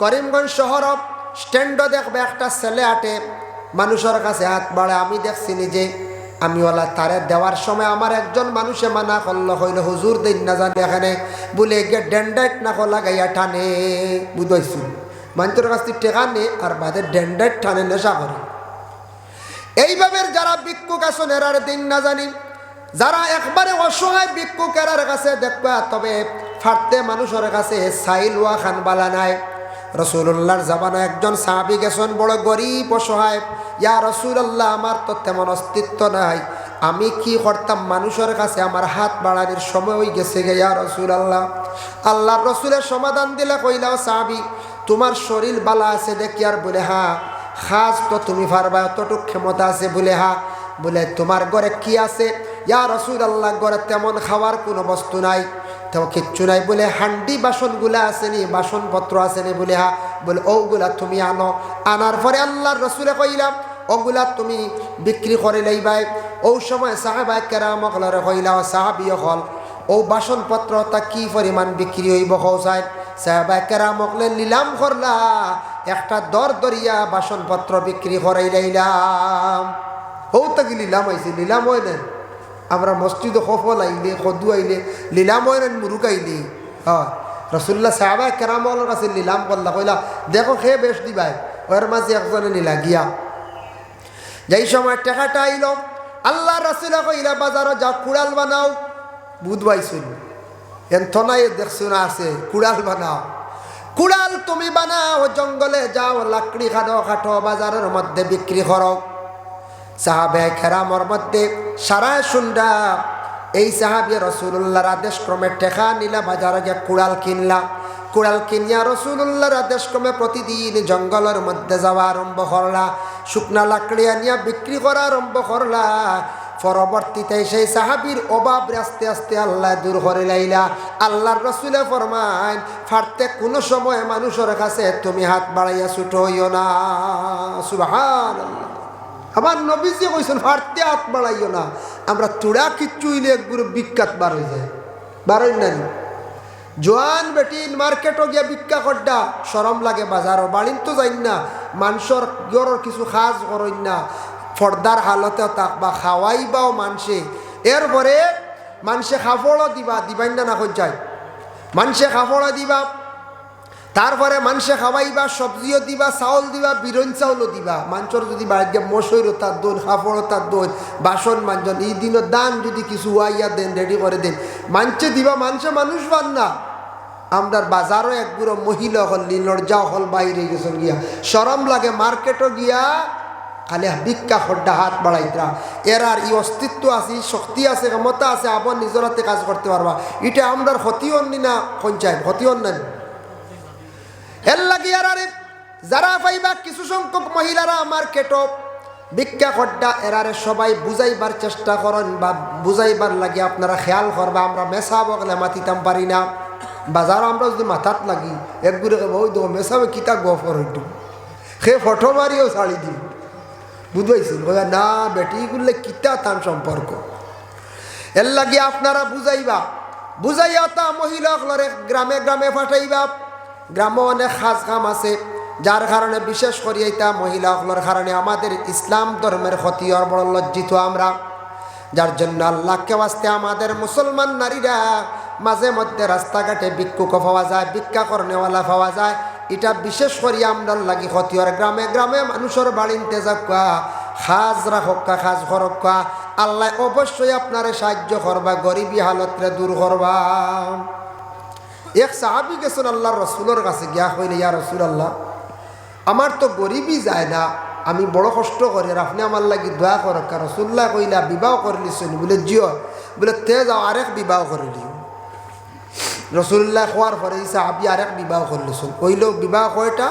করিমগঞ্জ শহর স্ট্যান্ডও দেখবে, একটা ছেলে আটে, মানুষের কাছে হাত বাড়ে আমি দেখছি নিজে, আমি ওলা তারে দেওয়ার সময় আমার একজন মানুষে মানা করল হইল হুজুর দিন না জানি এখানে, বলে গিয়ে ডেন্ডাইট না কলা গাইয়া টানে বুঝাইছি? মানুষের কাছ থেকে টেকা নে, আর বাদে ডেন্ডাইট টানে নেশা করে। এইভাবে যারা ভিক্ষুক আসন এরার দিন না জানি। যারা একবারে অসহায় ভিক্ষুক, এরার কাছে দেখবা, তবে ফাটতে মানুষের কাছে সাইল ওয়া খান বালা নাই। রসুল্লাহর জামানা একজন সাহাবি গেছেন, বড় গরিব অসহায় ইয়া রসুল্লাহ আমার তো তেমন অস্তিত্ব নাই। আমি কি করতাম? মানুষের কাছে আমার হাত বাড়ানোর সময় হয়ে গেছে গে, ইয়া রসুল আল্লাহ আল্লাহর রসুলের সমাধান দিলে কইলাও সাহাবি, তোমার শরীর বালা আছে দেখি আর বলে হা, খাস তো তুমি পারবা অতটুক ক্ষমতা আছে বলে হা, বলে তোমার ঘরে কি আছে? ইয়া রসুল আল্লাহ ঘরে তেমন খাওয়ার কোনো বস্তু নাই। তো কিচ্ছু নাই বলে হান্ডি বাসনগুলা আসেনি, বাসনপত্র আসেনি বলে হা, বলে, ওগুলা তুমি আনো। আনার পরে আল্লাহর রসুলে কইলাম, ওগুলা তুমি বিক্রি করে লইবাই। ও সময় সাহেবাই কেরামকলরে কইলা সাহাবি হল ও বাসনপত্র তা কি পরিমাণ বিক্রি হইব কৌসাই সাহেবাই কেরামকলে নিলাম করলা, একটা দর দরিয়া বাসনপত্র বিক্রি করাই লাইলাম। ও তাকে নিলাম আইছে নিলাম হয় না আমরা মসজিদে সফল আইলে সদু আইলে লীলাম হয় না মুরুক আইলে। হয়। রসুল্লাহ সাহাবাই কেরামলের কাছে নিলাম করলা কইলা, দেখো সে বেশ দিবাই ওর মাঝে একজনে নিলা গিয়া। যেই সময় টেকাটা আইল, আল্লাহ রসুলা কইলা বাজারও যাও, কুড়াল বানাও। বুধবাইছুন এনথনাই দেখছ না আছে, কুড়াল বানাও। কুড়াল তুমি বানাও, জঙ্গলে যাও, লাকড়ি খাটো খাটো বাজারের মধ্যে বিক্রি করো সাহাবে খেরামর মধ্যে সারায় সুন্দা এই সাহাবিয়া রসুল্লাহর আদেশ ক্রমে টেকা নিলা, বাজারে গিয়ে কুড়াল কিনলা। কুড়াল কিনিয়া রসুল্লাহর আদেশ ক্রমে প্রতিদিন জঙ্গলের মধ্যে যাওয়া আরম্ভ করলা, শুকনা লাকড়ি আনিয়া বিক্রি করা আরম্ভ করলা। পরবর্তীতে সেই সাহাবির অভাব আস্তে আস্তে আল্লাহ দূর করে লাইলা। আল্লাহর রসুলে ফরমাইন ফাটতে কোনো সময় মানুষের কাছে তুমি হাত বাড়াইয়া ছুটো হইও না। সুবাহান আমার নবীজি কইছেন ফাটতে হাত বাড়াইও না। আমরা তুড়া কিচ্ছু ইলে একগুলো বিখ্যাত বার হয়ে যায়। বারোই না জোয়ান বেটিন মার্কেটও গিয়া ভিক্ষা করডা সরম লাগে বাজারও। বাড়িন তো যাইন না মানুষের গরর কিছু সাজ করইন না। ফর্দার হালতে তাক বা খাওয়াইবাও মানসে। এরপরে মানুষে খাফড়ও দিবা দিবাই না না যায়। মানুষে খাফড়ও দিবা। তারপরে মানুষে খাওয়াইবা, সবজিও দিবা, চাউল দিবা বিরন চাউলও দিবা। মানুষের যদি বাড়িতে মশৈর তার দোন খাফড় তার দোন বাসন মানজন এই দিনের দান যদি কিছু ওয়াইয়া দেন রেডি করে দেন। মানছে দিবা মানুষে মানুষ বান না। আমরার বাজারও একগুলো মহিলা হল লজ্জা হল বাইরে গেছেন গিয়া। সরম লাগে মার্কেটও গিয়া, খালি ভিক্ষা খড্ডা হাত বাড়াইতরা এর আর ই অস্তিত্ব আছে শক্তি আছে, ক্ষমতা আছে আবার নিজের হাতে কাজ করতে পারবা এটা আমরার ক্ষতি অন্যি না পঞ্চায়েত? ক্ষতি অন্যান্য এর লাগি আর যারা পাইবা কিছু সংখ্যক মহিলারা আমার কেটো, ভিক্ষা খড্ডা এরারে সবাই বুঝাইবার চেষ্টা করেন বা বুঝাইবার লাগে আপনারা খেয়াল করবা, আমরা মেশা বগলে মাতিতাম পারি না। বাজার আমরা যদি মাথাত লাগি একগুড়ে ওই দেখো মেশাবে কিতা গফর হইটু সে ফটো মারিও শাড়ি দিই বুঝবাইছিল না বেটি গুললে কিতা তান সম্পর্ক? এর লাগি আপনারা বুঝাইবা, বুঝাইয়া তা মহিলাগুলোরে গ্রামে গ্রামে পাঠাইবা। গ্রামে অনেক সাজ কাম আছে, যার কারণে বিশেষ করি এটা মহিলাগুলোর কারণে আমাদের ইসলাম ধর্মের ক্ষতি আর বড় লজ্জিত আমরা। যার জন্য আল্লাহকে বাঁচতে আমাদের মুসলমান নারীরা মাঝে মধ্যে রাস্তাঘাটে ভিক্ষুক পাওয়া যায় ভিক্ষা করণেওয়ালা পাওয়া যায়। এটা বিশেষ করি আমরা লাগি ক্ষতি আর গ্রামে গ্রামে মানুষের বাড়িতে যাকা সাজ রাখা সাজ খরকা আল্লাহ অবশ্যই আপনারে সাহায্য করবা, গরিবী হালতরে দূর করবা। এক সাহাবি গেছেন আল্লাহর রসুলের কাছে, গিয়া হইলে ইয়া রসুল আল্লাহ আমার তো গরিবই যায় না, আমি বড় কষ্ট করি আর আপনি আমার লাগি দোয়া করক রসুল্লাহ কইলা, বিবাহ করলি শুনি বলে, জিও। বলে, তে যাও, আরেক বিবাহ করে দিও রসুল্লাহ খোয়ার পরে ইসা আবি আরেক বিবাহ করলিছুন কইলেও বিবাহ কয়টা?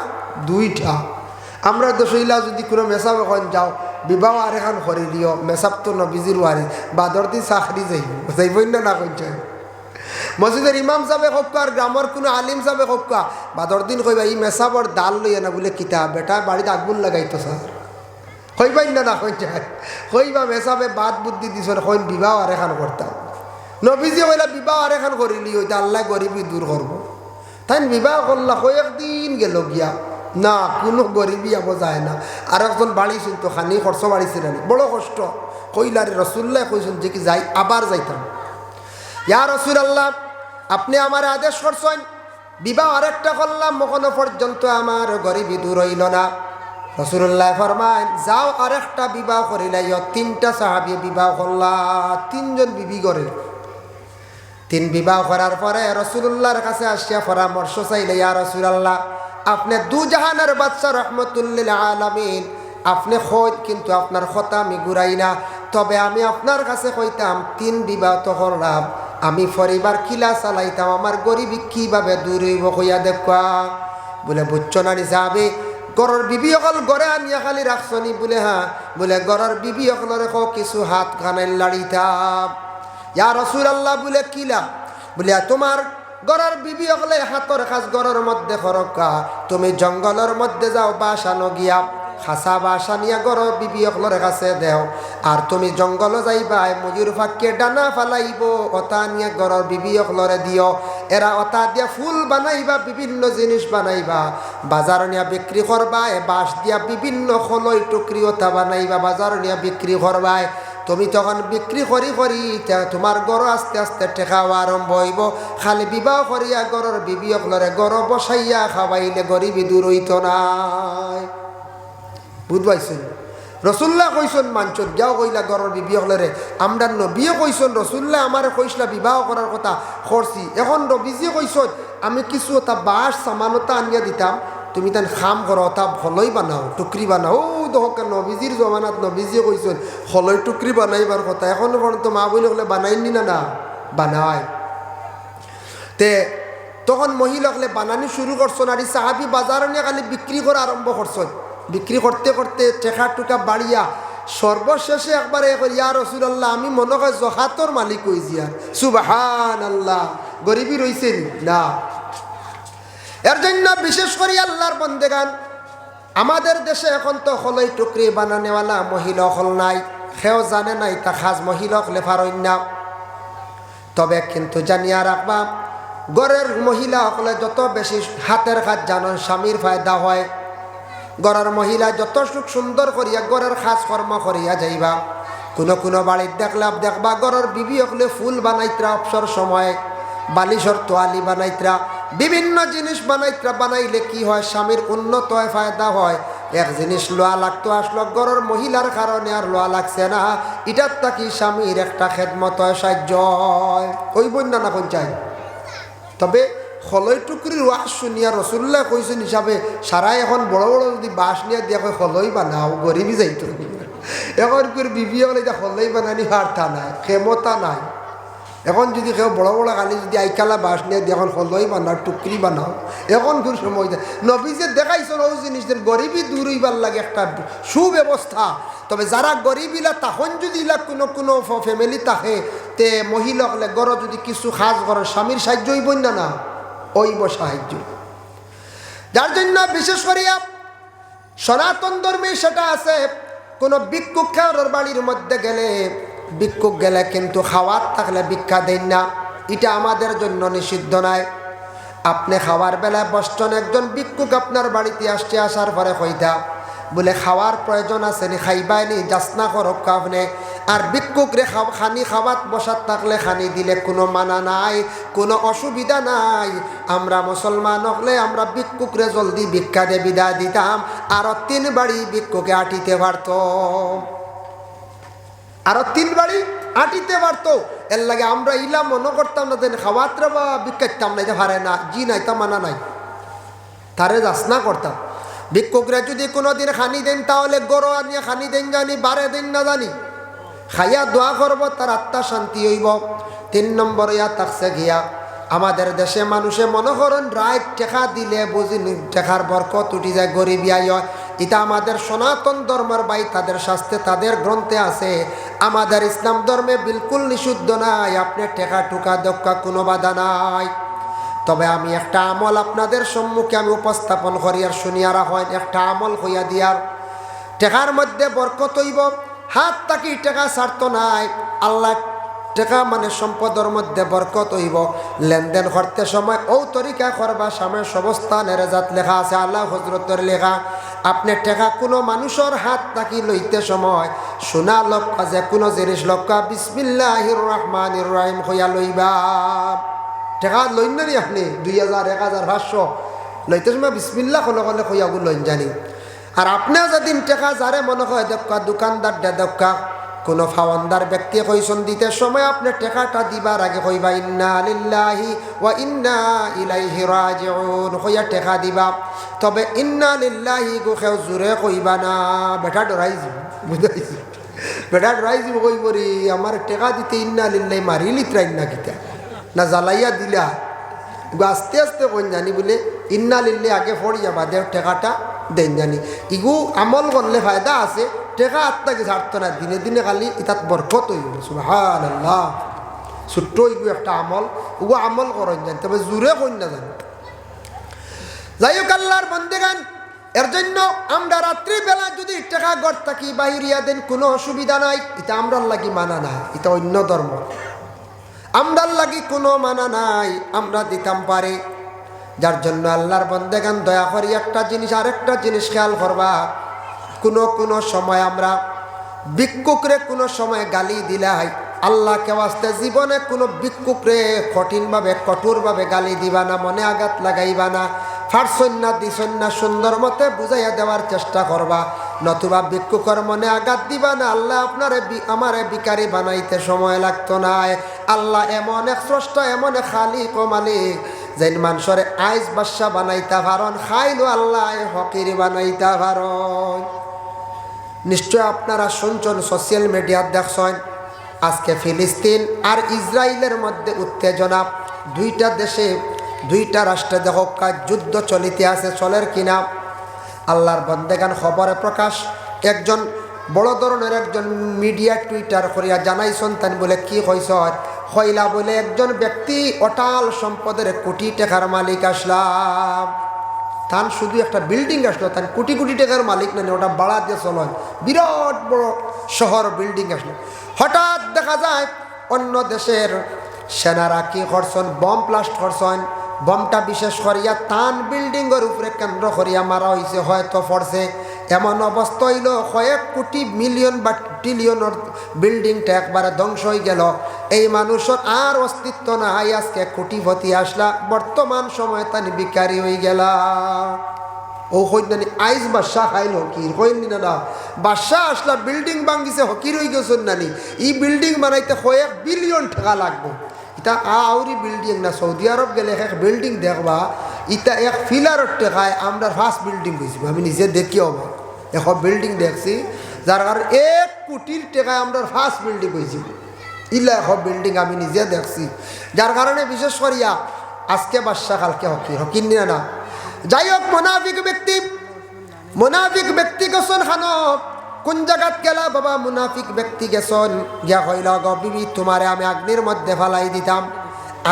দুইটা। আমরা দশইলা যদি কোনো মেসাব এখন যাও, বিবাহ আর এখন করে দিও মেসাব তো নবীজির ওয়ারি বাদর দিন চাকরি যাইব। যাইবই না না কইছে? মসজিদের ইমাম সাহেব হক্কা আর গ্রামের কোনো আলিম সাহেব হক্কা বাদর দিন কইবা এই মেসাবর দাল লইয়া না বলে কিতাব বেটা বাড়িতে আগুন লাগাইতো স্যার কইবাই না না কইছে কইবা মেসাবে বাদ বুদ্ধি দিছ কইন বিবাহ আর এখন করতাম নবীজি কইলা, বিবাহ আর এখন করিলি হইতে আল্লাহ গরিবি দূর করব তাই বিবাহ করলা কয়েকদিন গেল গিয়া। না, কোনো গরিবি আব যায় না। আর একজন বাড়িছিল তো, খানি খরচ বাড়িছিল বড় কষ্ট। কইলারে রসুল্লাহ কইছেন যে কি যাই আবার যাইতাম। ইয়া রসুল আল্লাহ আপনি আমার আদেশ করছেন, বিবাহ আরেকটা করলাম মকনো পর্যন্ত আমার গরিবি দূর হইল না। রসুল্লাহ ফরমান যাও আরেকটা বিবাহ করিলাই তিনটা সাহাবি বিবাহ করলা, তিনজন বিবি করে। তিন বিবাহ করার পরে রসুল্লাহর কাছে আসিয়া পরামর্শ চাইলে, ইয়া রসুলাল্লাহ, আপনি দু জাহানের বাচ্চা, রহমতুল্লিল আলমিন, আপনি খোঁজ কিন্তু আপনার কথা আমি ঘুরাই না, তবে আমি আপনার কাছে কইতাম, তিন বিবাহ তো করলাম। আমি পরিবার কিলা চালাইতাম, আমার গরিবী কীভাবে দূর হইব কইয়া দেখা বলে, বুঝছ না নিসাবে গরর বিবি অকল গড়ে আনিয়া খালি রাখছনি বলে হ্যাঁ বলে গরর বিবি অকলরে কো কিছু হাত খানাই লাড়িতাম ইয়া রসুল আল্লাহ বলে, কিলা? বলে তোমার গড়ার বিবি হলে হাতর খাস গড়ের মধ্যে খরকা তুমি জঙ্গলের মধ্যে যাও বাসানো গিয়া খাসা বাসা নিয়া গড় বিবি অকলর কাছে দেও। আর তুমি জঙ্গল যাইবাই মজুর ফাঁকে ডানা ফালাইব, অতা নিয়ে গড়র বিবি অকলরে দিও এরা অতা দিয়া ফুল বানাইবা, বিভিন্ন জিনিস বানাইবা। বাজার নিয়া বিক্রি করবাই বাঁশ দিয়া বিভিন্ন খলই টুকরি অতা বানাইবা বাজার নিয়া বিক্রি করবাই তুমি তখন বিক্রি করি করি তোমার গড় আস্তে আস্তে টেকাওয়া আরম্ভ হইব। খালি বিবাহ করিয়া গড়র বিবি অকলরে গড় বসাইয়া খাওয়াইলে গরিবি দূর হইত নাই। বুঝবাইছেন রসুল্লাহ কইসন মাঞ্চন যাও কইলা গড়র বিবি হলরে আমরা নবীয়ে কইসন রসুল্লাহ আমার কইসলা বিবাহ করার কথা করছি এখন নবীজিয়ে কইসন আমি কিছু তা বাঁশ সামানতা আনিয়া দিতাম। তুমি তান খাম করো তা হলই বানাও টুকরি বানাও। দহক নবীজির জমানাত নবীজিয়ে কইসন হলই টুকরি বানাইবার কথা, এখন পর্যন্ত মা বলে হলে বানাইনি না না বানায় তে, তখন মহিলাকলে বানানি শুরু করছেন আর এই সাহাবি বাজার নিয়ে খালি বিক্রি করা আরম্ভ করছেন বিক্রি করতে করতে টেকা টুকা বাড়িয়া সর্বশেষে একবার এ করি, ইয়া রসুল্লাহ আমি মনে হয় জহাতর মালিক হয়েছি আর সুবাহান আল্লাহ গরিবই রইছেন না? এর জন্য বিশেষ করে আল্লাহর বন্দেগান, আমাদের দেশে এখন তো হলই টুকরি বানানেওয়ালা মহিলা হল নাই, সেও জানে নাই তা খাজ মহিলা হলে ফারণ্যা তবে কিন্তু জানিয়া রাখবা, গড়ের মহিলা সকলে যত বেশি হাতের কাজ জানন, স্বামীর ফায়দা হয়। গড়ের মহিলা যত সুখ সুন্দর করিয়া গড়ের খাস কর্ম করিয়া যাইবা। কোনো কোনো বাড়ির দেখলাম দেখবা গড়ের বিবি সকলে ফুল বানাইত্রা অবসর সময় বালিশর তোয়ালি বানাইত্রা, বিভিন্ন জিনিস বানাইত্রা, বানাইলে কি হয়, স্বামীর উন্নত হয় ফায়দা হয়। এক জিনিস লোয়া লাগতো, আসলো গড়ের মহিলার কারণে আর লোয়া লাগছে না। এটার তাকি স্বামীর একটা খেদমত হয় সাহায্য হয়। ওই বন্যা না কোন চাই তবে হলই টুকরির ওয়াজ শুনিয়া রসুল্লাহ কইছেন, হিসাবে সারাই এখন বড় বড় যদি বাঁশ নিয়ে দিয়া কয় হলই বানাও, গরিবই যাইতো। এখন করে বিবি হলে যা হলই বানানি হারতা নাই, ক্ষমতা নাই। এখন যদি কেউ বড় বড় কালি যদি আইকালা বাঁশ নিয়ে দিয়ে এখন হলই বানাও, টুকরি বানাও। এখন কোন সময় দেয় নবী যে দেখাইছেন ও জিনিসদের, গরিবই দূর হইবার লাগে একটা সুব্যবস্থা। তবে যারা গরিবিলা তখন যদি ইলা কোনো কোনো ফ্যামিলি থাকে, তে মহিলা হলে গড় যদি কিছু খাস করে, স্বামীর সাহায্য হইব না না। ওইব সাহায্য। যার জন্য বিশেষ করিয়া সনাতন ধর্মে সেটা আছে, কোনো ভিক্ষুক খেয়ার বাড়ির মধ্যে গেলে ভিক্ষুক গেলে কিন্তু খাওয়ার থাকলে ভিক্ষা দেন না। এটা আমাদের জন্য নিষিদ্ধ নয়। আপনি খাওয়ার বেলায় বসছেন একজন ভিক্ষুক আপনার বাড়িতে আসছে, আসার পরে কইতা, বলে খাওয়ার প্রয়োজন আছে নি খাইবাইনি যাসনা করক আপনি আর ভিক্ষুক রে খাও খানি খাওয়াত বসাত থাকলে খানি দিলে কোনো মানা নাই, কোনো অসুবিধা নাই। আমরা মুসলমান হলে আমরা ভিক্ষুকরে জলদি ভিক্ষা দিয়ে বিদায় দিতাম, আর তিন বাড়ি ভিক্ষুকে আটিতে পারত। আরও তিন বাড়ি আটিতে পারতো। এর লাগে আমরা ইলা মনে করতাম না দেন খাওয়াত্রা বা বিকাইতাম না যে হারে না, জি নাই তা মানা নাই। তারে যাসনা করতাম। ভিক্ষুকরা যদি কোনো দিন খানি দেন তাহলে গরো আনিয়ে খানি দেন জানি, বারে দিন না জানি। খাইয়া দোয়া করব, তার আত্মা শান্তি হইব। তিন নম্বর ইয়া তাকছে গিয়া আমাদের দেশে মানুষে মনে করেন রায় টেকা দিলে বুঝি টেকার বরকত উঠি যায় গরিবিয়াই হয়। এটা আমাদের সনাতন ধর্মের বাই, তাদের শাস্তে, তাদের গ্রন্থে আছে। আমাদের ইসলাম ধর্মে বিলকুল নিষিদ্ধ নাই, আপনি টেকা টুকা দক্কা কোনো বাধা নাই। তবে আমি একটা আমল আপনাদের সম্মুখে আমি উপস্থাপন করি আর শুনিয়ারা হয়, একটা আমল হইয়া দিয়ার টেকার মধ্যে বরকত হইব। হাত তাকি টেকা ছাড়ত নাই। আল্লাহ টেকা মানে সম্পদের মধ্যে বরকত হইব। লেনদেন করতে সময় ও তরিকা করবা, সামনে সবস্থানের জাত লেখা আছে, আল্লাহ হজরতের লেখা। আপনি টেকা কোনো মানুষের হাত থাকি লইতে সময় সোনা লক্কা যে কোনো জিনিস লক্কা বিসমিল্লাহির রহমানির রহিম হইয়া লইবা। টেকা লইন না আপনি? দুই হাজার, এক হাজার, পাঁচশো। লইতে সময় বিসমিল্লা কলে কলে কইয়াগু লইন জানি। আর আপনিও যেদিন টেকা যারে মনে হয় দক্কা দোকানদার দে দক্কা কোনো ফাওয়ান্দার ব্যক্তি কইসন, দিতে সময় আপনি টেকাটা দিবার আগে কইবা, ইন্না লিল্লাহি ওয়া ইন্না ইলাইহি রাজিউন কইয়া টেকা দিবা। তবে, ইন্না লিল্লাহি গো খেও জোরে কইবা না, বেটা ডরাই বুঝাইছি বেটা ডরাই যাব কই বরি আমার টেকা দিতে ইন্না লিল্লাহি মারি লিত্রাইন না কিতা, না জ্বালাইয়া দিলা। আস্তে আস্তে কইন জানি বলে, ইন্না লিল্লে আগে ফড়ি যাবা, দেও টেকাটা দেন জানি। ইগু আমল করলে ফায়দা আছে, টেকা আত্মাকে ছাড়তো না দিনে দিনে খালি ইতাত বরকত হইব সুবহান আল্লাহ ছোট্ট ইগু একটা আমল ওগু আমল করেন জানি, তবে জোরে কইন না জানি। যাই হোক আল্লাহর বন্দেগান এর জন্য আমরা রাত্রিবেলা যদি টেকা গড় থাকি, বাহিরিয়া দেন কোনো অসুবিধা নাই এটা আমরার লাগি মানা না এটা অন্য ধর্ম। আমরার লাগি কোনো মানা নাই, আমরা দিতাম পারি যার জন্য আল্লাহর বন্দেগান দয়া করি, একটা জিনিস, আরেকটা জিনিস খেয়াল করবা। কোনো কোনো সময় আমরা ভিক্ষুকরে কোনো সময় গালি দিলাই। আল্লাহকে আসতে জীবনে কোনো ভিক্ষুকরে কঠিনভাবে, কঠোরভাবে গালি দিবা না, মনে আঘাত লাগাইবা না। ফারসন্যা দিসন্যা সুন্দর মতে বুঝাইয়া দেওয়ার চেষ্টা করবা। নতুবা ভিক্ষুকর মনে আঘাত দিবা না, আল্লাহ আপনারে আমারে বিকারি বানাইতে সময় লাগতো না আল্লাহ এমন এক স্রষ্টা, এমন এক খালিক ও মালিক। যেন মানুষরে আইস বাসা বানাইতা পারন খাইলো আল্লাহ হকির বানাইতা পারন নিশ্চয় আপনারা শুনছেন সোশ্যাল মিডিয়ার দেখছেন, আজকে ফিলিস্তিন আর ইসরায়েলের মধ্যে উত্তেজনা। দুইটা দেশে, দুইটা রাষ্ট্রে দেখক যুদ্ধ চলিতে আছে, চলের কিনা। আল্লাহর বন্দেগান খবরে প্রকাশ। একজন, বড় ধরনের একজন মিডিয়া টুইটার করিয়া জানাইছেন, তান বলে, কি হয়েছ হইলা বলে একজন ব্যক্তি অটাল সম্পদের কোটি টাকার মালিক আসলাম তান শুধু একটা বিল্ডিং আসলো, তান কোটি কোটি টাকার মালিক না ওটা বাড়া দিয়ে চলন বিরাট বড় শহর বিল্ডিং আসলো। হঠাৎ দেখা যায় অন্য দেশের সেনারা কি করছেন? বম প্লাস্ট করছেন। বমটা বিশেষ করিয়া তান বিল্ডিংয়ের উপরে কেন্দ্র করিয়া মারা হয়েছে হয়তো পড়ছে। এমন অবস্থা হইল, কয়েক কোটি মিলিয়ন বা ট্রিলিয়নের বিল্ডিংটা একবারে ধ্বংস হয়ে গেল। এই মানুষের আর অস্তিত্ব নাই। আজকে কোটিপতি আসলা, বর্তমান সময় তানি বিকারি হয়ে গেলা। ও হইনানি আইস বাদশাহ খাইল হকির হইনি না বাদশাহ আসলা, বিল্ডিং ভাঙ্গিছে হকির হয়ে গেছেন নানি। ই বিল্ডিং বানাইতে কয়েক বিলিয়ন টাকা লাগবে। ইতা আউরি বিল্ডিং না, সৌদি আরব গেলে এক বিল্ডিং দেখবা ইটা এক ফিলারের টেকায় আমরা ফার্স্ট বিল্ডিং গেছি আমি নিজে দেখি অবাক। এক বিল্ডিং দেখছি, যার কারণে এক কোটির টেকায় আমরা ফার্স্ট বিল্ডিং হয়েছি ইলা এক বিল্ডিং আমি নিজে দেখছি। যার কারণে বিশেষ করিয়া আজকে বাদশা কালকে হকি হকিন না না। যাই হোক, মোনাফিক ব্যক্তি মোনাফিক ব্যক্তি গেছন খানক কোন জায়গাত গেলা বাবা, মুনাফিক ব্যক্তি গেছন? গিয়া হইল গ বিবি, তোমারে আমি আগ্নির মধ্যে ফালাই দিতাম।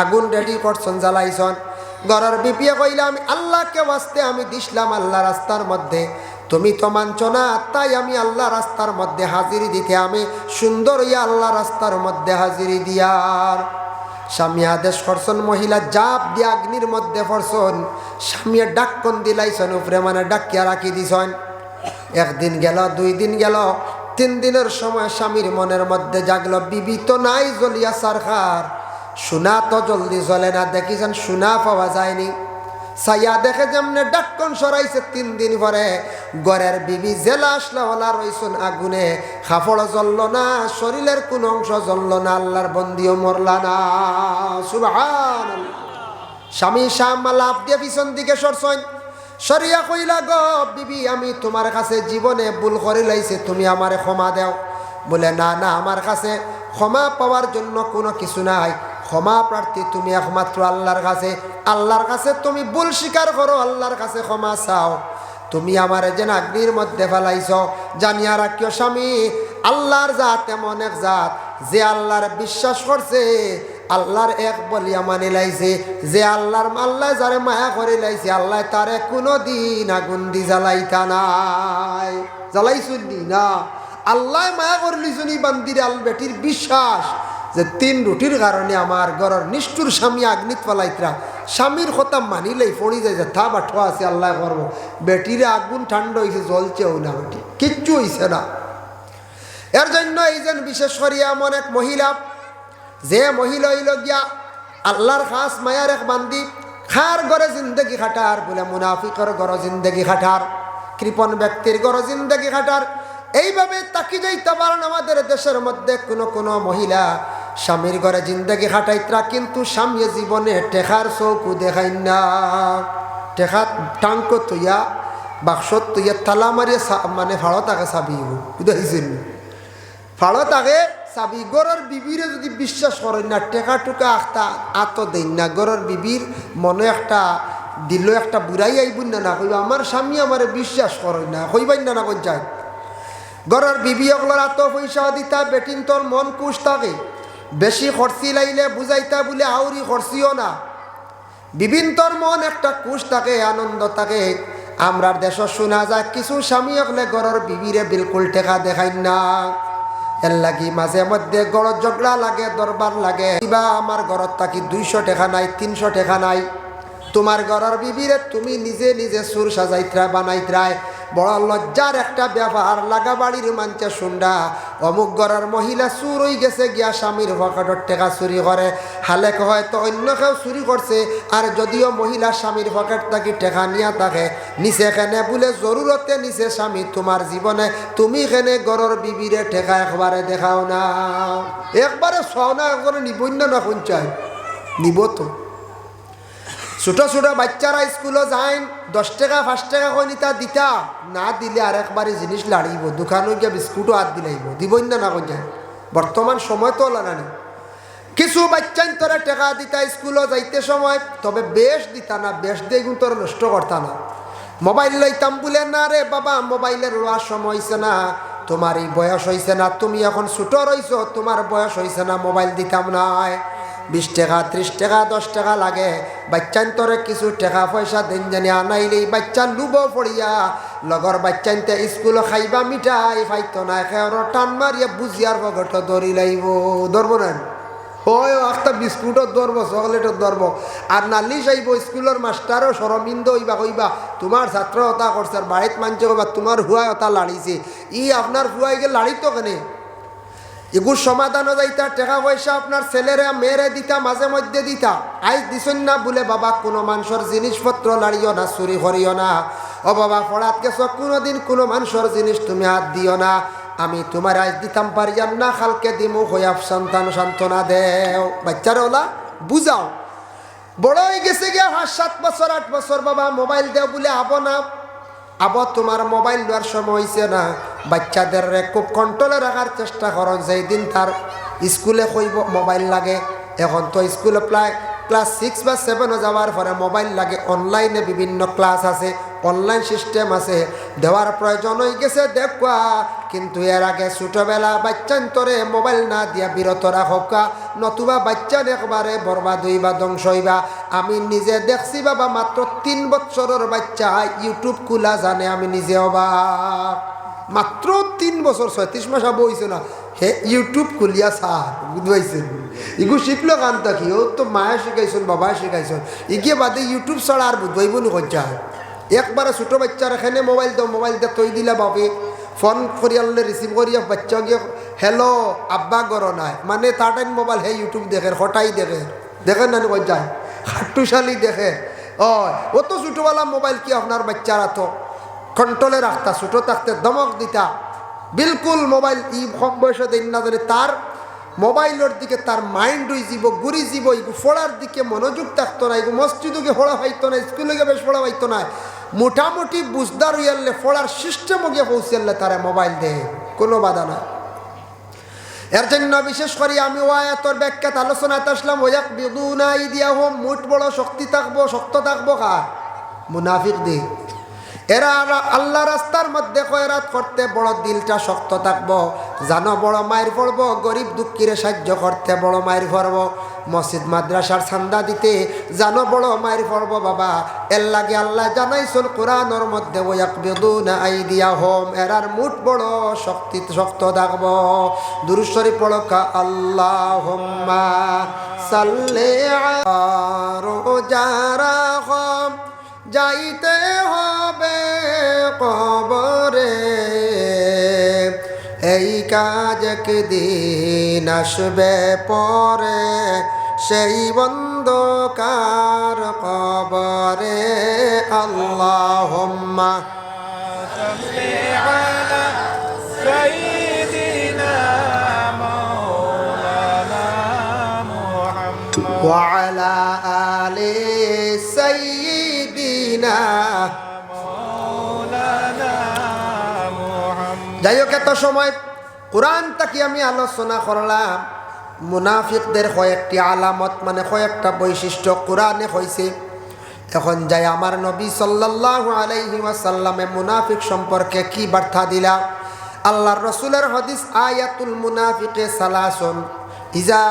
আগুন রেডি করছন, জ্বালাইছন। ঘরের বিপিয়ে কইলাম, আল্লাহকে বাঁচতে আমি দিসলাম আল্লাহ রাস্তার মধ্যে। তুমি তো মানছ না, তাই আমি আল্লাহ রাস্তার মধ্যে হাজিরি দিতে আমি সুন্দর ইয়া আল্লাহ রাস্তার মধ্যে হাজিরি দিয়ার। স্বামী আদেশ করছেন, মহিলা জাপ দিয়ে আগ্নির মধ্যে পড়ছন। স্বামীয়ে ডাক্কন দিলাইছেন, উপরে মানে ডাকিয়া রাখি দিছন। একদিন গেল, দুই দিন গেল, তিন দিনের সময় স্বামীর মনের মধ্যে জাগলো, বিবি তো নাই জ্বলিয়া সারখার। সোনা তো জলদি জ্বলে না, দেখিছেন সোনা পাওয়া যায়নি। সাইয়া দেখে যেমনে ডাক্কন সরাইছে তিন দিন পরে, গড়ের বিবি জেলা আসলা ওলা রইছুন আগুনে। খাফড় জ্বলল না, শরীরের কোন অংশ জ্বলল না, আল্লাহর বন্দিও মরলা না। সুবহান স্বামী শাম লাভ দিয়ে পিছন দিকে সরছন সরিয়া কইলা, গ বিবি, আমি তোমার কাছে জীবনে ভুল করে লাইছে, তুমি আমারে ক্ষমা দেও। বলে, না না, আমার কাছে ক্ষমা পাওয়ার জন্য কোনো কিছু নাই। ক্ষমা প্রার্থী তুমি একমাত্র আল্লাহর কাছে। আল্লাহর কাছে তুমি ভুল স্বীকার করো, আল্লাহর কাছে ক্ষমা চাও। তুমি আমার যেন আগ্নির মধ্যে ফেলাইছ জানিয়া রাখিও স্বামী, আল্লাহর জাত এমন এক জাত যে আল্লাহর বিশ্বাস করছে, আল্লাহর এক বলিয়া মানি লাইছে, যে আল্লাহর আল্লাহ যারে মায়া করে লাইছে, আল্লাহ তারে কোনো দিন আগুন দি জ্বালাইতা নাই। জ্বালাইছুন না আল্লাহ মায়া করলিছুনি বান্দির আল বেটির বিশ্বাস। যে তিন রুটির কারণে আমার ঘরের নিষ্ঠুর স্বামী আগ্নিত পালাইতরা স্বামীর কথা মানিলেই পড়ি যায় যে থা বাঠো আছে, আল্লাহ করব। বেটিরে আগুন ঠান্ডা হয়েছে জ্বলছেও না বেটি কিচ্ছু হইছে না। এর জন্য এই যে বিশেষ করে এমন এক মহিলা, যে মহিলা হইল গিয়া আল্লাহর খাস মায়ার এক বান্দি, খার ঘরে জিন্দগি খাটার বলে মুনাফিকর ঘর জিন্দগি খাটার, কৃপণ ব্যক্তির ঘর জিন্দগি খাটার। এইভাবে তাকি যাইতে পারেন আমাদের দেশের মধ্যে কোনো কোনো মহিলা। স্বামীর ঘরে জিন্দগি খাটাইতরা কিন্তু স্বামী জীবনে টেকার চৌকু দেখাই না। টেকা টাঙ্ক তুইয়া বাক্সত তুইয়া তালা মারিয়ে মানে ভাড়া তাকে চাবি বুঝাইছেন ফাড়ত আগে চাবি গরর বিবিরে যদি বিশ্বাস করেন না টেকা টুকা আখতা আত দেন না। গরর বিবির মনে একটা, দিল একটা বুড়াই আইবুন না না কইবা আমার স্বামী আমারে বিশ্বাস করেন না, কইবাই না না কোন যায় গরর বিবি অগলার আত পয়সা দিতা বেটিন তোর মন কুশ থাকে। বেশি খরচি লাইলে বুঝাইতা বলে আউরি খরচিও না। বিভিন্ন তোর মন একটা কুশ থাকে, আনন্দ থাকে। আমরার দেশ শোনা যায়, কিছু স্বামী হলে গরর বিবিরে বিলকুল টেকা দেখাই না। এর লাগি মাঝে মধ্যে গড় ঝগড়া লাগে, দরবার লাগে। কিবা আমার ঘরত থাকি দুইশো টেকা নাই, তিনশো টেকা নাই। তোমার ঘরের বিবিরে তুমি নিজে নিজে সুর সাজাইত্রা, বানাইত্রায়। বড় লজ্জার একটা ব্যাপার লাগা বাড়ির মানছে শুন্ডা অমুক ঘরের মহিলা চুর হয়ে গেছে, গিয়া স্বামীর পকেটর টেকা চুরি করে। হালে হয়তো অন্য কেউ চুরি করছে, আর যদিও মহিলা স্বামীর পকেট থাকি টেকা নিয়া থাকে। নিচে কেনে বলে জরুরতে নিচে স্বামী, তোমার জীবনে তুমি কেনে ঘরের বিবিরে টেকা একবারে দেখাও না? একবারে চাও না একবারে নিবন্য না কোন নিব তো। ছোট ছোট বাচ্চারা স্কুলে যায়, দশ টাকা, পাঁচ টাকা কই নিতা দিতা। না দিলে আর একবারে জিনিস লাড়িব দোকানে গিয়ে বিস্কুটও হাত দিলাইব দিবই না না কোন যায় বর্তমান সময় তো লাগানি কিছু বাচ্চাই তোরা টাকা দিতা স্কুলে যাইতে সময়, তবে বেশ দিতা না, বেশ দিয়ে কিন্তু তোরা নষ্ট করতা না। মোবাইল লইতাম বলে, না রে বাবা মোবাইলের লোয়ার সময় হয়েছে না, তোমার এই বয়স হয়েছে না, তুমি এখন ছোট রইছো, তোমার বয়স হয়েছে না, মোবাইল দিতাম না বিশ টাকা ত্রিশ টাকা, দশ টাকা লাগে। বাচ্চান্তরে কিছু টাকা পয়সা দেন জানি আনাইলেই বাচ্চা লুব পড়িয়া। লগর বাচ্চান্তে স্কুল খাইবা মিঠাই ফাইতো না খেয়ার টান মারিয়া বুঝিয়ার বগট দৌড়ি লাইব ধরবো না হয় একটা বিস্কুটত ধরব চকলেটত ধরব আর নালিশ আইব স্কুলের মাস্টারও সরমিন্দ হইবা কইবা তোমার ছাত্র হতা করছে আর বাড়িত মানছে কইবা তোমার হুয়াই হতা লাড়িছে ই আপনার হুয়াই গে লাড়িত কেনে? এগুর সমাধানও যাইতা, টাকা পয়সা আপনার ছেলেরা, মেয়েরে দিতা, মাঝে মধ্যে দিতা। আইজ দিছেন না বলে, বাবা, কোনো মানুষের জিনিসপত্র লাড়িও না, চুরি করিও না। ও বাবা পড়াত গেছ, কোনোদিন কোনো মানুষের জিনিস তুমি হাত দিও না। আমি তোমার আজ দিতাম পারিয়াম না খালকে দিমু হইয়া সন্তান সান্ত্বনা দেও। বাচ্চারা ওলা, বুঝাও। বড় হয়ে গেছে গিয়া সাত বছর, আট বছর, বাবা, মোবাইল দেও বলে, আবো না। আবার তোমার মোবাইল দেওয়ার সময় হয়েছে না। বাচ্চাদের খুব কন্ট্রোলে রাখার চেষ্টা করো যেই দিন তার স্কুলে কইব মোবাইল লাগে, এখন তো স্কুলে প্রায় ক্লাস সিক্স বা সেভেনও যাওয়ার পরে মোবাইল লাগে, অনলাইনে বিভিন্ন ক্লাস আছে, অনলাইন সিস্টেম আছে। দেওয়ার প্রয়োজন হয়ে গেছে দেখবা কিন্তু এর আগে ছোটবেলা বাচ্চান্তরে মোবাইল না দিয়া বিরত রাখা নতুবা বাচ্চা একবারে বরবাদ হইবা, ধ্বংস হইবা। আমি নিজে দেখছি বাবা মাত্র তিন বছরের বাচ্চা, ইউটিউব খোলা জানে, আমি নিজে অবাক। মাত্র তিন বছর ছয়ত্রিশ মাস আবো হয়েছে না। হে ইউটিউব খুলিয়া সার বুঝবাইছেন ইগু শিখলো কান থাকি ও তো মায়ে শিখাইছেন বাবায় শিখাইছেন ইগিয়ে বাদে ইউটিউব ছাড়া আর বুঝবাইব নি কঞ্চা একবারে ছোটো বাচ্চার এখানে মোবাইল দাও মোবাইল দিয়ে তৈ দিলা বাবে ফোন করি আনলে রিসিভ করিয়া বাচ্চা গিয়ে হ্যালো আব্বা গর নাই। মানে তার টাইম মোবাইল হে ইউটিউব দেখে হঠাই দেখে। দেখেন না কই যায় খাট্টুশালি দেখে। ও তো ছোটোবেলা মোবাইল কি আপনার বাচ্চারা তো কন্ট্রোলে রাখতা ছোটো থাকতে দমক দিতা। বিলকুল মোবাইল ই কম বয়সে দিন না জানি তার মোবাইলের দিকে তার মাইন্ড যাব ঘুরি যাব ইগু ফোড়ার দিকে মনোযোগ থাকতো না ইগু মসজিদকে ফোড়া পাইতো না স্কুলে গিয়ে বেশ ফোড়া পাইতো না মোটামুটি বুঝদার হইয়ালে ফোড়ার সিস্টেমও গিয়ে পৌঁছালে তারা মোবাইল দেয় কোনো বাধা না এর জন্য বিশেষ করে আমি ও আয়াতর ব্যাখ্যাত আলোচনাতে আসলাম, ওয়াক বিদুনাই দিয়া হোম মুঠ বড় শক্তি থাকব, শক্ত থাকব কার মুনাফিক দিক এরা আল্লাহ রাস্তার মধ্যে কয়রাত করতে বড় দিলটা শক্ত থাকব। জানো বড় মায়ের পড়ব, গরিব দুঃখীরে সাহায্য করতে বড় মায়ের পড়ব। মসজিদ, মাদ্রাসার চান্দা দিতে জানো বড় মায়ের পড়ব বাবা। এর লাগে আল্লাহ জানাইছুন কোরআনর মধ্যে, ওয়াকবিদুনা আইদিয়া হোম এরার মুঠ বড় শক্তি, শক্ত থাকব। দুরুশ্বরী পড়কা আল্লাহ সাল্লে যারা হম যাইতে হবে কবরে এই কাজ একদিন আসবে পরে সেই বন্ধকার কবরে আল্লাহ صل على سيدنا مولانا محمد وعلى آل سيدنا এত সময় কোরআন তাকে আমি আলোচনা করলাম। মুনাফিকদের কয়েকটি আলামত মানে কয়েকটা বৈশিষ্ট্য কোরআনে হয়েছে এখন যাই আমার নবী সাল্লাল্লাহু আলাইহি ওয়াসাল্লামে মুনাফিক সম্পর্কে কি বার্তা দিলা? আল্লাহর রসুলের হদিস, আয়াতুল মুনাফিকে সালাসন, ইজা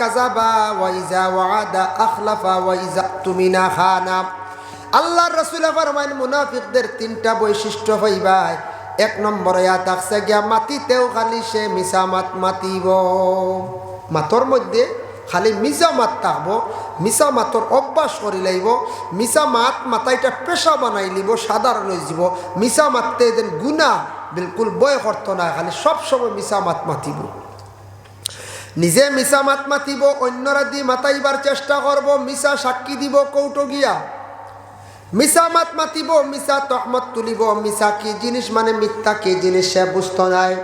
কাজাবা আখলাফা আল্লাহর রসুল ফরমাইন, মুনাফিকদের তিনটা বৈশিষ্ট্য হইবাই এক নম্বরে থাকছে গিয়া মাটিতেও খালি সে মিশা মাত মাতিব। মাতর মধ্যে খালি মিশা মাত থাকব মিশা মাতর অভ্যাস করি লাইব মিশা মাত মাতাইটা পেশা বানাই লিব সাধারণ হয়ে যাব মিশা মাততে এদিন গুণা বিলকুল বয় করত না, খালি সবসময় মিশা মাত মাতিব। নিজে মিশা মাত মাতিব, অন্যরা দি মাতাইবার চেষ্টা করব মিশা সাক্ষী দিব কৌটো গিয়া। মিশা মাত মাতিব মিশা তহমত তুলিব মিশা কি জিনিস মানে মিথ্যা, কি জিনিস সে বুঝত নাই।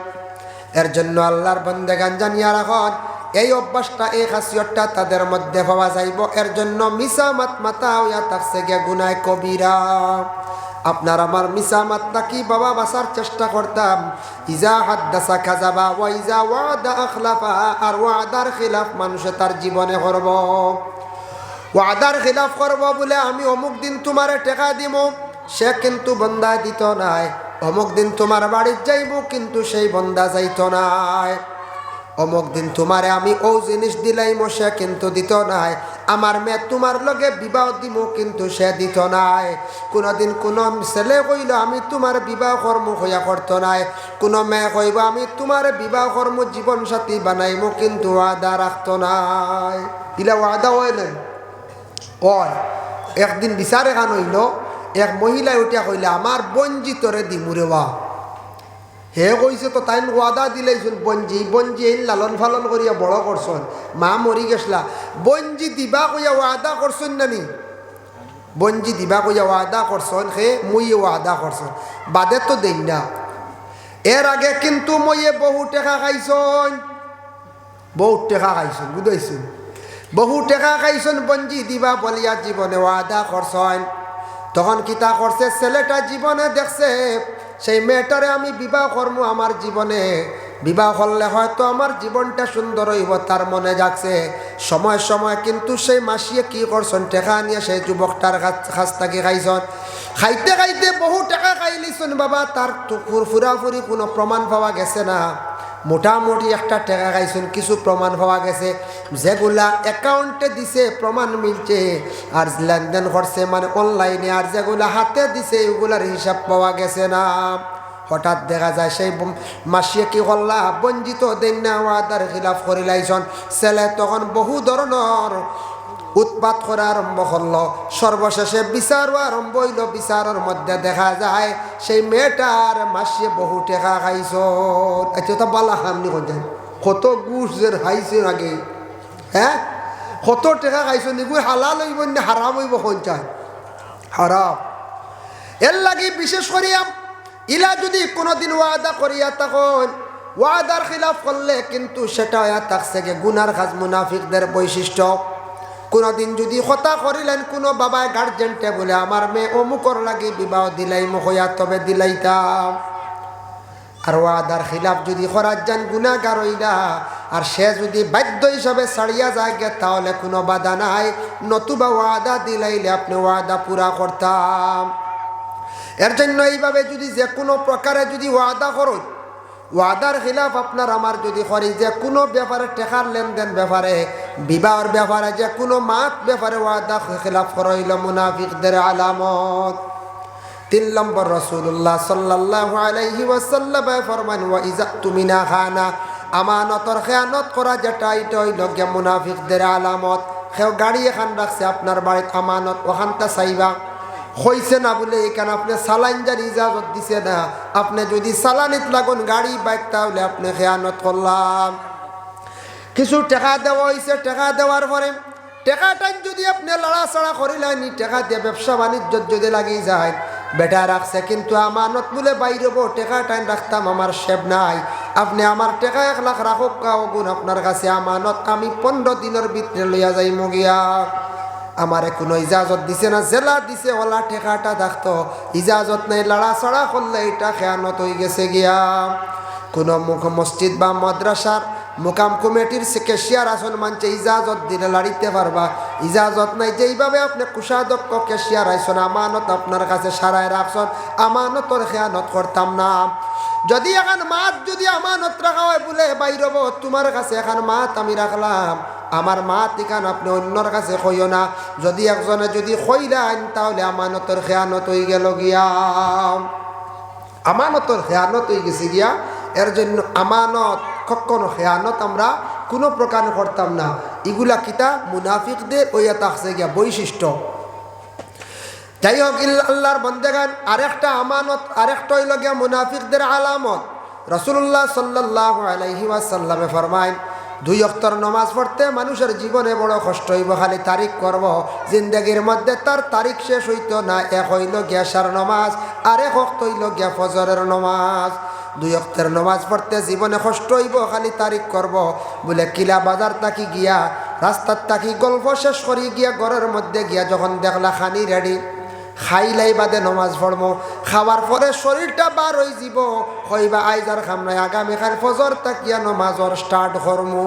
এর জন্য আল্লাহর বন্দে গান জানিয়া রাখন, এই অভ্যাসটা, এই খাসিয়তটা তাদের মধ্যে পাওয়া যাইব। এর জন্য মিশা মাত মাতা হইয়া থাকছে গে গুনায় কবিরা। আপনার আমার মিশা মাতটা কি বাবা? বাসার চেষ্টা করতাম। ইজা হাত হাদ্দাসা খাজাবা ওয়া ইজা ওয়াদা আখলাফা, আর ওয়াদার খিলাফ মানুষে তার জীবনে করব। ওয়াদার খিলাফ করব বলে আমি অমুক দিন তোমারে টেকা দিব, সে কিন্তু বন্দা দিত নাই। অমুক দিন তোমার বাড়ির যাইব, কিন্তু সেই বন্দা যাইত নাই। অমুক দিন তোমারে আমি ও জিনিস দিলাইম, সে কিন্তু দিত নাই। আমার মেয়ে তোমার লগে বিবাহ দিব, কিন্তু সে দিত নাই। কোনোদিন কোনো ছেলে কইল, আমি তোমার বিবাহ কর্ম হইয়া করত নাই। কোনো মেয়ে কইব, আমি তোমার বিবাহ কর্ম জীবন সাথী বানাইম, কিন্তু ওয়াদা রাখত নাই। ইলা ওয়াদা হয় নাই ওই, একদিন বিচারে গান হইল, এক মহিলায় উঠিয়া কইলে, আমার বঞ্জি তোরে দিমুরে হে কইছে তো তাই ওয়াদা দিলেইছুন, বঞ্জি বঞ্জি এই লালন ফালন করিয়া বড় করছন। মা মরি গেছলা। বঞ্জি দিবা কইয়া ওয়াদা করছন নানি? বঞ্জি দিবা কইয়া ওয়াদা করছন, হে মুই ওয়াদা করছন। বাদে তো দেন না। এর আগে কিন্তু মইয়ে বহু টেকা খাইছন। বহুত টেকা খাইছন, বুঝাইছুন? বহু টেকা খাইছেন বঞ্জি দিবা বলিয়া জীবনে ওয়াদা করছেন তখন কিতা করছে ছেলেটা জীবনে দেখছে, সেই মেয়েটারে আমি বিবাহ কর্ম আমার জীবনে বিবাহ করলে হয়তো আমার জীবনটা সুন্দর হইব, তার মনে যাচ্ছে সময় সময় কিন্তু সেই মাসিয়ে কি করছন, টেকা নিয়ে সেই যুবকটার কাছ থেকে খাইছন। খাইতে খাইতে বহু টাকা খাইলিছন বাবা, তার ফুরাফুরি কোনো প্রমাণ পাওয়া গেছে না। মোটামুটি একটা টাকা খাইছেন, কিছু প্রমাণ পাওয়া গেছে। যেগুলা অ্যাকাউন্টে দিছে, প্রমাণ মিলছে। আর লেনদেন করছে মানে অনলাইনে, আর যেগুলা হাতে দিছে, এগুলার হিসাব পাওয়া গেছে না। হঠাৎ দেখা যায় সেই মাসিয়ে কি করলা? বঞ্চিত দেন না ওয়াদার খিলাফ করে লাইছন ছেলে তখন বহু ধরনের উৎপাত করা আরম্ভ করল সর্বশেষে বিচারও আরম্ভ হইল। বিচারের মধ্যে দেখা যায়, সেই মেয়েটার মাসিয়ে বহু টেকা খাইছ আচ্ছা তো বালা হামনি কোন কত গুস যে খাইছে আগে হ্যাঁ কত টেকা খাইছ নিগুই হালাল হইব না হারাম হইব কোন হারাম এর লাগি বিশেষ করিয়া ইলা যদি কোনোদিন ওয়াদা করিয়া তখন ওয়াদার খিলাফ করলে কিন্তু সেটা হইয়া থাকছে গে, গুনার খাজ মুনাফিকদের বৈশিষ্ট্য। কোনোদিন যদি কথা করিলেন কোনো বাবায় গার্জেনটে বলে, আমার মেয়ে অমুকর লাগি বিবাহ দিলাই মহয়া, তবে দিলাইতাম। আর ওয়াদার খিলাফ যদি করার যান গুণাগার হইলা, আর সে যদি বাধ্য হিসাবে ছাড়িয়া যায় গে, তাহলে কোনো বাধা নাই। নতুবা ওয়াদা দিলাইলে আপনি ওয়াদা পুরা করতাম। এর জন্য এইভাবে যদি যে কোনো প্রকারে যদি ওয়াদা করো ওয়াদার খিলাফ আপনার আমার যদি করি, যে কোনো ব্যাপারে টেকার লেনদেন ব্যাপারে, বিবাহর ব্যাপারে, যে কোনো মাত ব্যাপারে ওয়াদা খেলাফ করাইল মুনাফিকদের আলামত। তিন নম্বর রসুল্লাহ সাল্লাহ আলাইহি ওয়াসাল্লাম ফরমান, ওয়া তুমি না খানা আমানতর খেয়ানত করা যেটা, এটা হইল গিয়া মুনাফিকদের আলামত। সেও গাড়ি এখান রাখছে, আপনার বাড়িতে আমানত, ওখানটা চাইবা। হইছে না বলে এখানে আপনি সালাইন যার ইজাজত দিছে না। আপনি যদি সালানিত লাগুন, গাড়ি বাইক, তাহলে আপনি খেয়ানত করলাম। কিছু টাকা দেওয়া হয়েছে টাকা দেওয়ার পরে টাকাটা যদি আপনি লড়াচড়া করিলেন টেকা দিয়ে ব্যবসা বাণিজ্য যদি লাগি যায়, বেটা রাখছে। কিন্তু আমানত বলে বাইরব টেকা টাইম রাখতাম আমার সেব নাই। আপনি আমার টাকা এক লাখ রাখুক গুণ আপনার কাছে আমানত। আমি পনেরো দিনের ভিতরে লইয়া যাই মগিয়া আমারে কোনো ইজাজত দিছে না, জেলা দিছে, ওলা ঠেকাটা থাকতো ইজাজত নাই লড়াচড়া করলে এটা খেয়ানত হয়ে গেছে গিয়া। কোনো মুখ মসজিদ বা মাদ্রাসার মোকাম কমিটির কেশিয়ার আসন মানছে, ইজাজত দিলে লাড়িতে পারবা। ইজাজত নাই, যেইভাবে আপনি কুষাধ্যক্ষ কেশিয়ার আইসন, আমানত আপনার কাছে সারায় রাখছন আমানতর খেয়ানত করতাম না। যদি এখন মাত যদি আমানত রাখা হয়, বলে বাইরব তোমার কাছে এখন মাত আমি রাখলাম। আমার মা এখান আপনি অন্যর কাছে কইও না। যদি একজনে যদি কইলেন, তাহলে আমানতর খেয়ানত হয়ে গেল গিয়া। আমানতর খেয়ানত হয়ে গেছে গিয়া। এর জন্য আমানত, কখনো খেয়ানত আমরা কোনো প্রকার করতাম না। এগুলা কিতা? মুনাফিকদের ওইয়া থাকছে গিয়া বৈশিষ্ট্য। যাই হোক আল্লাহর বন্দেগান, আরেকটা আমানত, আরেকটা হইল গিয়া মুনাফিকদের আলামত। রসুল্লাহ সাল্লাহ আলাইহি ওয়াসাল্লামে ফরমাইন দুই অক্তর নমাজ পড়তে মানুষের জীবনে বড় কষ্ট হইব, খালি তারিখ করব। জিন্দগির মধ্যে তার তারিখ শেষ হইতো না, এক হইল গ্যাসার নমাজ, আর এক অক্ত হইল গিয়া ফজরের নমাজ। দুই অক্তের নমাজ পড়তে জীবনে কষ্ট হইব, খালি তারিখ করব। বলে কিলা বাজার তাকি গিয়া, রাস্তার তাকি গল্প শেষ করি গিয়া, ঘরের মধ্যে গিয়া যখন দেখলা খানি রেডি খাইলাই বাদে নমাজ পড়ব। খাওয়ার পরে শরীরটা বার হয়ে যাব। হইবা আইজার খাম নাই আগামীকাল ফজর তাকিয়া নমাজর স্টার্ট করমু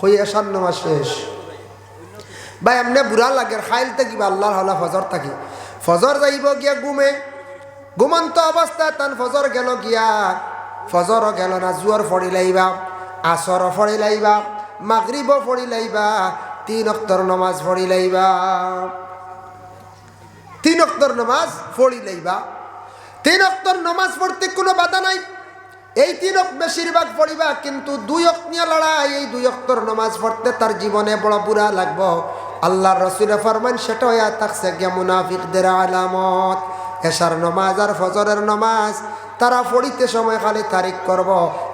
হই এসার নমাজ শেষ। ভাই এমনি বুড়া লাগে, খাইল থাকিবা আল্লাহর হলা ফজর থাকি। ফজর যাইব গিয়া গুমে। ঘুমন্ত অবস্থা তান ফজর গেল গিয়া। ফজরও গেল না, জুয়র ফড়ি লাইবা আসরও ফড়ি লাইবা মাগরিবও ফড়ি লাইবা, তিন অক্তর নমাজ ফড়ি লাইবা। তিন অক্তর নামাজ পড়ি লইবা। তিন অক্তর নামাজ পড়তে কোনো বাধা নাই। এই তিন বেশিরভাগ পড়িবা, কিন্তু দুই অক নিয়ে লড়াই, এই দুই অক্তর নামাজ পড়তে তার জীবনে বড় বুড়া লাগবো। আল্লাহর রসুলে ফরমান সেটা হইয়া থাকছে গিয়া মুনাফিকদের আলামত। এশার নমাজ আর ফজরের নমাজ তারা পড়িতে সময় খালি তারিখ করব।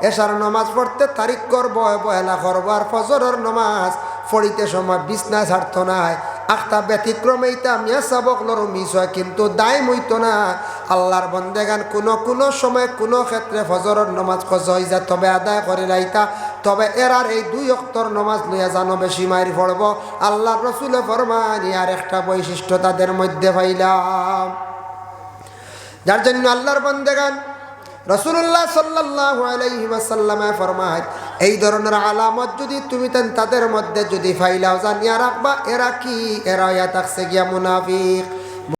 এশার নমাজ পড়তে তারিখ করব অবহেলা করব, আর ফজরের নমাজ পড়িতে সময় বিছনা ছাড়ত নাই। আখতা ব্যতিক্রমে ইতা মিয়া সাবক লরো মিস হয়, কিন্তু দায় মইতো না। আল্লাহর বন্দেগান কোনো কোনো সময় কোনো ক্ষেত্রে ফজরের নমাজ খজ হয়ে যায়, তবে আদায় করে লাইতা তবে এরার এই দুই অক্তর নমাজ লইয়া জানো বেশি মারি পড়ব আল্লাহর রসুলে ফরমানি আর একটা বৈশিষ্ট্য তাদের মধ্যে পাইলাম। যার জন্য আল্লাহর বন্দেগান রসুল্লাহ সাল্লাহ আলাইহি ওয়াসাল্লামে ফরমায়, এই ধরনের আলামত যদি তুমি তাদের মধ্যে যদি ফাইলাও জানিয়া রাখবা, এরা কি? এরা ইয়া থাকছে গিয়া মুনাফিক।